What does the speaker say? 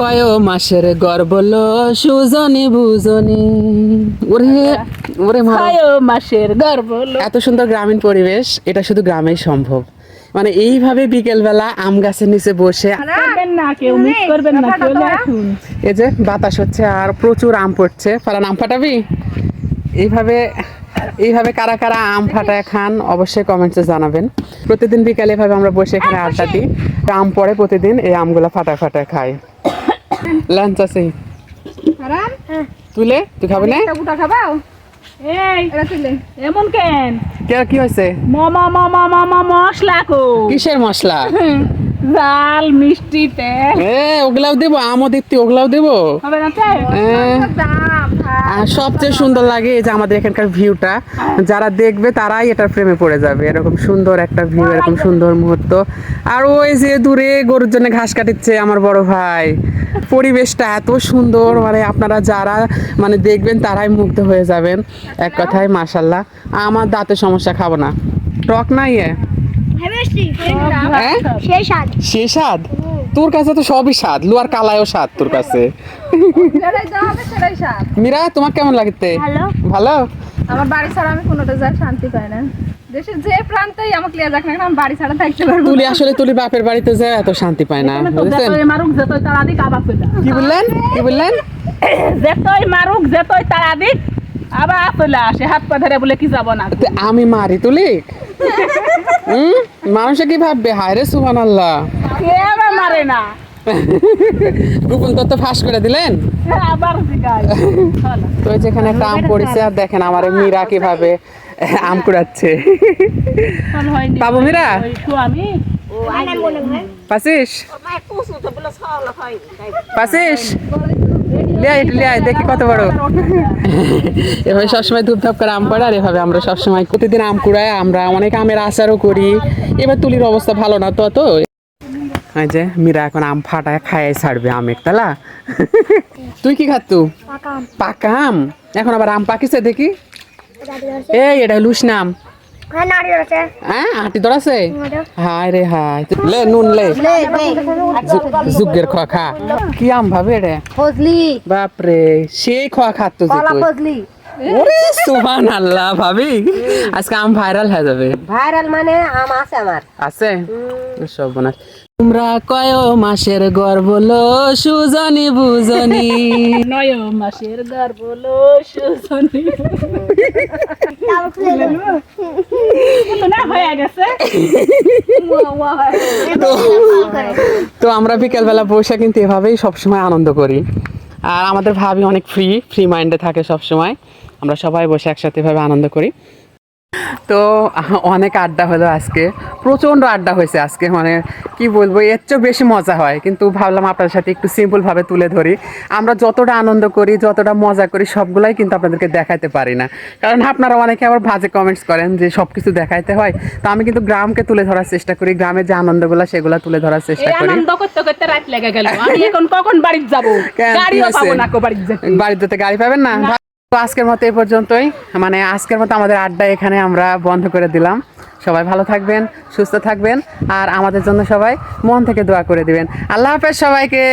কয় মাসের গর্বল সুজনি বুজনি? ওরে ওরে মা। ছয় মাসের গর্ভ এত সুন্দর গ্রামীণ পরিবেশ এটা শুধু গ্রামেই সম্ভব। মানে এইভাবে বিকেলবেলা আম গাছের নিচে বসে করবেন না কেউ মিস করবেন না কেউ আসুন। এই যে বাতাস হচ্ছে আর প্রচুর আম পড়ছে। ফারান আম ফাটাবি? এইভাবে এইভাবে কারা কারা আম ফাটায় খান অবশ্যই কমেন্টসে জানাবেন। প্রতিদিন বিকালে এভাবে আমরা বসে এখানে আড্ডা দিই। আম পড়ে প্রতিদিন এই আমগুলো ফাটায় ফাটায় খাই। লাঞ্চ আছে। তুলে তুই খাবি না? গুটা খাবাও এই। এটা তুলে। এমন কেন? কে কি হয়েছে? মামা মামা মামা মশলা কো। কিসের মশলা? জাল মিষ্টি তেল। এ ওগুলাও দেবো আমও দিচ্ছি ওগুলাও দেবো? হবে না তাই হ্যাঁ। সবচেয়ে সুন্দর লাগে এই যে আমাদের এখানকার ভিউটা। যারা দেখবে তারাই এটার প্রেমে পড়ে যাবে। এরকম সুন্দর একটা ভিউ এরকম সুন্দর মুহূর্ত। আর ওই যে দূরে গরুর জন্য ঘাস কাটিচ্ছে আমার বড় ভাই। পরিবেশটা এত সুন্দর মানে আপনারা যারা মানে দেখবেন তারাই মুগ্ধ হয়ে যাবেন। এক কথায় মাশাল্লাহ আমার দাঁতের সমস্যা খাব না। টক নাই সে স্বাদ। তোর কাছে তো সবই স্বাদ। লুয়ার কালায়ও স্বাদ তোর কাছে। মীরা তোমার কেমন লাগতে? ভালো। আমার বাড়ি ছাড়া আমি কোনোটা যা শান্তি পাই না। দেশের যে প্রান্তেই আমাকে লিয়ে যাক না কেন, আমি বাড়ি ছাড়া থাকতে পারব তুলি আসলে তুলি বাপের বাড়িতে যায় এত শান্তি পায় না বুঝছেন? মারুক যেতই তারা দিক আবার কি বললেন? কি বললেন? যেতই মারুক যেতই তারা দিক আবার চলে আসে। হাত পা ধরে বলে কি যাব না? আমি মারি তুলি? হুম? মানুষে কি ভাববে? হায় রে সুবান আল্লাহ কে আবার মারে না? গোপন তত্ত্ব ফাঁস করে দিলেন? চলো। তো যেখানে একটা আম পড়েছে আর দেখেন আমার মীরা কীভাবে আম কুড়াচ্ছে। পাবো মীরা? পাসিস? পাসিস? দেখি কত বড়। এভাবে সবসময় ধূপধাপ করে আম পড়ে আর এভাবে আমরা সবসময় প্রতিদিন আম কুড়াই আমরা অনেক আমের আচারও করি। এবার তুলির অবস্থা ভালো না তো তো? এই যে মীরা এখন আম ফাটায় খায় ছাড়বে আমের তালা। তুই কি পাকাম পাকা আম এখন আবার আম পাকিছে দেখি। এই এটা লুস নাম হ্যাঁ আছে হ্যাঁ আটি হায় রে হায়। লে নুন লে। খোয়া খা। কি আম ভাবে রে? ফজলি। বাপরে সেই খোয়া তুই। ওরে সুবহান আল্লাহ ভাবি। আজকে আম ভাইরাল হয়ে যাবে। ভাইরাল মানে আম আছে আমার। আছে? সব বোনাস তোমরা কয় মাসের গর্ব লো সুজনি বুজনি? নয় মাসের গর্ব লো সুজনী তো না হয়ে গেছে। তো আমরা বিকেলবেলা বসে কিন্তু এভাবেই সবসময় আনন্দ করি। আর আমাদের ভাবি অনেক ফ্রি ফ্রি মাইন্ডে থাকে সবসময়। আমরা সবাই বসে একসাথে এভাবে আনন্দ করি। তো অনেক আড্ডা হলো আজকে প্রচণ্ড আড্ডা হয়েছে আজকে মানে কি বলব এর চেয়েও বেশি মজা হয়। কিন্তু ভাবলাম আপনার সাথে একটু সিম্পলভাবে তুলে ধরি। আমরা যতটা আনন্দ করি যতটা মজা করি সবগুলাই কিন্তু আপনাদেরকে দেখাতে পারি না। কারণ আপনারা অনেকে আবার বাজে কমেন্টস করেন যে সব কিছু দেখাইতে হয়। তো আমি কিন্তু গ্রামকে তুলে ধরার চেষ্টা করি গ্রামের যে আনন্দগুলো সেগুলো তুলে ধরার চেষ্টা করি। বাড়িতে গাড়ি পাবেন না। তো আজকের মতো এই পর্যন্তই। মানে আজকের মতো আমাদের আড্ডা এখানে আমরা বন্ধ করে দিলাম। সবাই ভালো থাকবেন সুস্থ থাকবেন আর আমাদের জন্য সবাই মন থেকে দোয়া করে দিবেন। আল্লাহ হাফেজ সবাইকে।